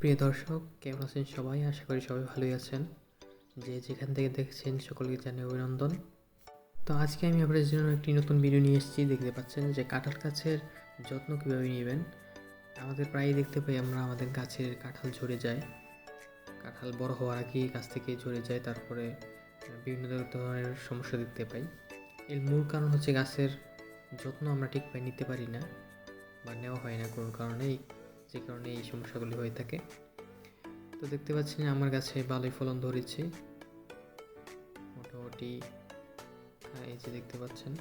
প্রিয় দর্শক, কেমন আছেন সবাই? আশা করি সবাই ভালোই আছেন। যে যেখান থেকে দেখছেন, সকলকে জানিয়ে অভিনন্দন। তো আজকে আমি আপনাদের জন্য একটি নতুন ভিডিও নিয়ে এসেছি। দেখতে পাচ্ছেন যে কাঁঠাল গাছের যত্ন কীভাবে নেবেন? আমাদের প্রায়ই দেখতে পাই আমরা আমাদের গাছের কাঁঠাল ঝরে যায়। কাঁঠাল বড় হওয়ার আগেই গাছ থেকে ঝরে যায়। তারপরে বিভিন্ন ধরনের সমস্যা দেখতে পাই। এর মূল কারণ হচ্ছে গাছের যত্ন আমরা ঠিক পাই নিতে পারি না বা নেওয়া হয় না কোনো কারণেই। যে কারণে এই সমস্যাগুলি হয়ে থাকে। তো দেখতে পাচ্ছেন আমার গাছে ভালোই ফলন ধরেছে। মোটামুটি এই যে দেখতে পাচ্ছেন।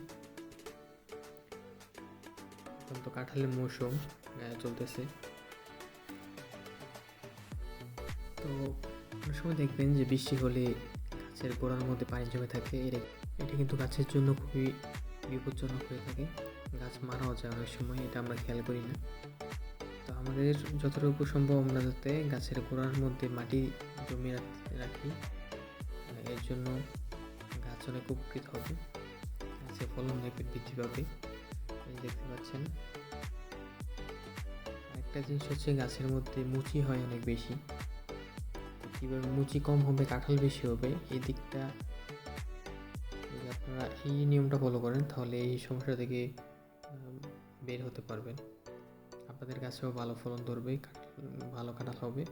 এখন তো কাঁঠালের মৌসুম চলতেছে। তো অনেক সময় দেখবেন যে বৃষ্টি হলে গাছের গোড়ার মধ্যে পানি জমে থাকে। এটা কিন্তু গাছের জন্য খুবই বিপজ্জনক হয়ে থাকে। গাছ মারাও যায় অনেক সময়, এটা আমরা খেয়াল করি না। তো আমাদের যতটুকু সম্ভব আমরা যাতে গাছের গোড়ার মধ্যে মাটি জমিয়ে রাখ- রাখি এর জন্য গাছ অনেক উপকৃত হবে। গাছের ফলন অনেক বৃদ্ধি পাবে দেখতে পাচ্ছেন। একটা জিনিস হচ্ছে গাছের মধ্যে মুচি হয় অনেক বেশি। কীভাবে মুচি কম হবে, কাঁঠাল বেশি হবে, এই দিকটা আপনারা এই নিয়মটা ফলো করেন, তাহলে এই সমস্যা থেকে বের হতে পারবেন। আপনাদের গাছেও ভালো ফলন ধরবে, ভালো কাঁঠাল হবে।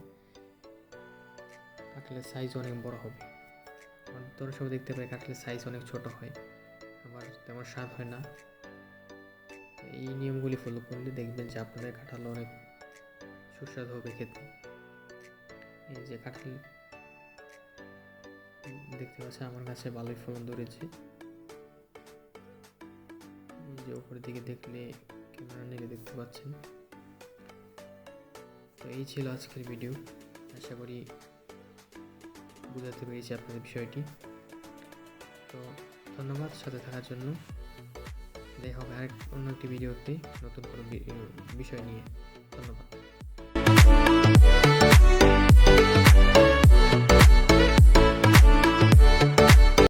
কাঁঠালের সাইজ অনেক বড় হবে। অনেক সময় দেখতে পাই কাঁঠালের সাইজ অনেক ছোট হয়। আবার তেমন স্বাদ হয় না। এই নিয়মগুলি ফলো করলে দেখবেন যে আপনাদের কাঁঠাল অনেক সুস্বাদু হবে খেতে। এই যে কাঁঠাল দেখতে পাচ্ছেন আমার কাছে ভালোই ফলন ধরেছে। যে উপরের দিকে দেখলে ক্যামেরা নিয়ে দেখতে পাচ্ছেন। তো এই ছিল আজকের ভিডিও আশা করি বুঝাতে পেরেছি আপনাদের বিষয়টি। তো ধন্যবাদ সাথে থাকার জন্য। দেখা হবে আরেক অন্য একটি ভিডিওতে নতুন কোনো বিষয় নিয়ে। ধন্যবাদ।